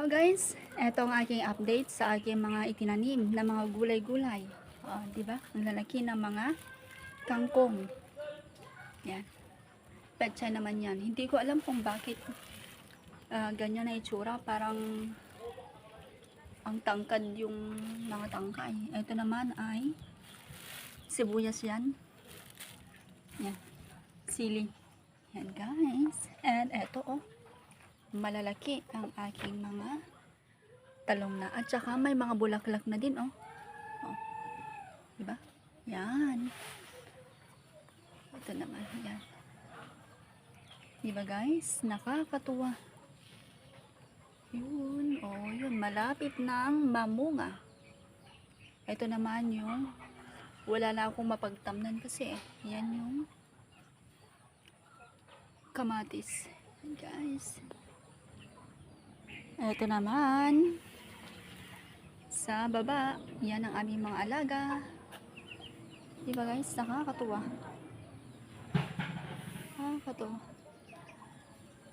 So guys, eto ang aking update sa aking mga itinanim na mga gulay-gulay. Oh, 'di ba? Ang lalaki ng mga kangkong. Yan. Petsa naman 'yan. Hindi ko alam kung bakit ah, ganyan na itsura, parang ang tangkad yung mga tangkay. Ito naman ay sibuyas 'yan. Yan. Sili. Yan guys. And eto oh malalaki ang aking mga talong na. At saka may mga bulaklak na din, oh. oh. Diba? Yan. Ito naman, yan. Diba guys? Nakakatuwa. Yun, oh, yun. Malapit ng mamunga. Ito naman yung wala na akong mapagtamnan kasi eh. Yan yung kamatis. Guys. Ito naman. Sa baba, yan ang aming mga alaga. Diba guys, nakakatuwa. Nakakatuwa.